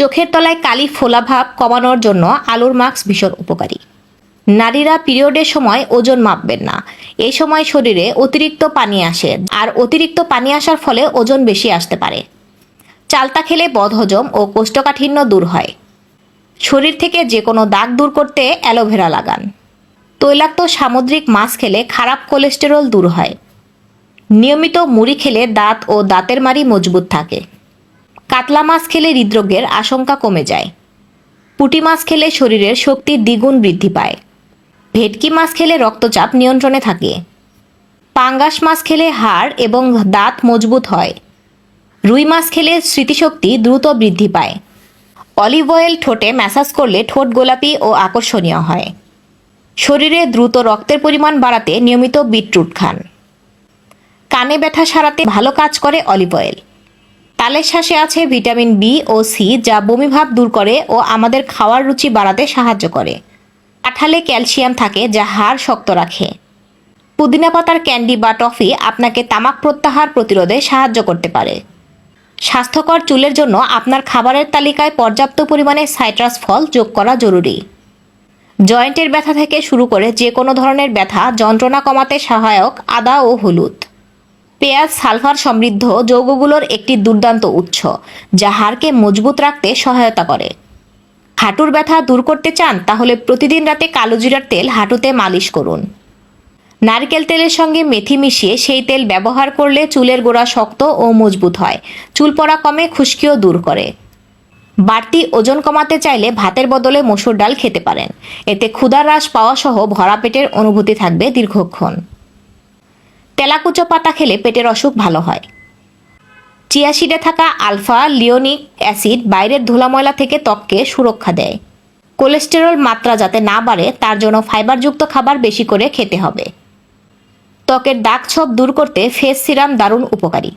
চোখের তলায় কালি ফোলাভাব কমানোর জন্য আলুর মাস্ক ভীষণ উপকারী। নারীরা পিরিয়ডের সময় ওজন মাপবেন না। এই সময় শরীরে অতিরিক্ত পানি আসে আর অতিরিক্ত পানি আসার ফলে ওজন বেশি আসতে পারে। চালতা খেলে বদহজম ও কোষ্ঠকাঠিন্য দূর হয়। শরীর থেকে যে কোনো দাগ দূর করতে অ্যালোভেরা লাগান। তৈলাক্ত সামুদ্রিক মাছ খেলে খারাপ কোলেস্টেরল দূর হয়। নিয়মিত মুড়ি খেলে দাঁত ও দাঁতের মারি মজবুত থাকে। কাতলা মাছ খেলে হৃদরোগের আশঙ্কা কমে যায়। পুঁটি মাছ খেলে শরীরের শক্তি দ্বিগুণ বৃদ্ধি পায়। ভেটকি মাছ খেলে রক্তচাপ নিয়ন্ত্রণে থাকে। পাঙ্গাস মাছ খেলে হাড় এবং দাঁত মজবুত হয়। রুই মাছ খেলে স্মৃতিশক্তি দ্রুত বৃদ্ধি পায়। অলিভ অয়েল ঠোঁটে ম্যাসাজ করলে ঠোঁট গোলাপি ও আকর্ষণীয় হয়। শরীরে দ্রুত রক্তের পরিমাণ বাড়াতে নিয়মিত বিটরুট খান। কানে ব্যথা সারাতে ভালো কাজ করে অলিভ অয়েল। তালের শ্বাসে আছে ভিটামিন বি ও সি, যা বমিভাব দূর করে ও আমাদের খাওয়ার রুচি বাড়াতে সাহায্য করে। কাঁঠালে ক্যালসিয়াম থাকে, যা হাড় শক্ত রাখে। পুদিনা পাতার ক্যান্ডি বা টফি আপনাকে তামাক প্রত্যাহার প্রতিরোধে সাহায্য করতে পারে। স্বাস্থ্যকর চুলের জন্য আপনার খাবারের তালিকায় পর্যাপ্ত পরিমাণে সাইট্রাস ফল যোগ করা জরুরি। জয়েন্টের ব্যথা থেকে শুরু করে যে কোনো ধরনের ব্যথা, যন্ত্রণা কমাতে সহায়ক আদা ও হলুদ। পেঁয়াজ, সালফার সমৃদ্ধ যৌগগুলোর একটি দুর্দান্ত উৎস, যা হাড়কে মজবুত রাখতে সহায়তা করে। হাঁটুর ব্যথা দূর করতে চান, তাহলে প্রতিদিন রাতে কালো জিরার তেল হাঁটুতে মালিশ করুন। নারকেল তেলের সঙ্গে মেথি মিশিয়ে সেই তেল ব্যবহার করলে চুলের গোড়া শক্ত ও মজবুত হয়, চুল পড়া কমে খুশকিও দূর করে। বাড়তি ওজন কমাতে চাইলে ভাতের বদলে মসুর ডাল খেতে পারেন, এতে ক্ষুধা হ্রাস পাওয়া সহ ভরা পেটের অনুভূতি থাকবে দীর্ঘক্ষণ। তেলাকুচো পাতা খেলে পেটের অসুখ ভালো হয়। চিয়াশিডে থাকা আলফা, লিওনিক অ্যাসিড বাইরের ধুলাময়লা থেকে ত্বককে সুরক্ষা দেয়। কোলেস্টেরল মাত্রা যাতে না বাড়ে, তার জন্য ফাইবারযুক্ত খাবার বেশি করে খেতে হবে। ত্বকের দাগ ছপ দূর করতে ফেস সিরাম দারুণ উপকারী।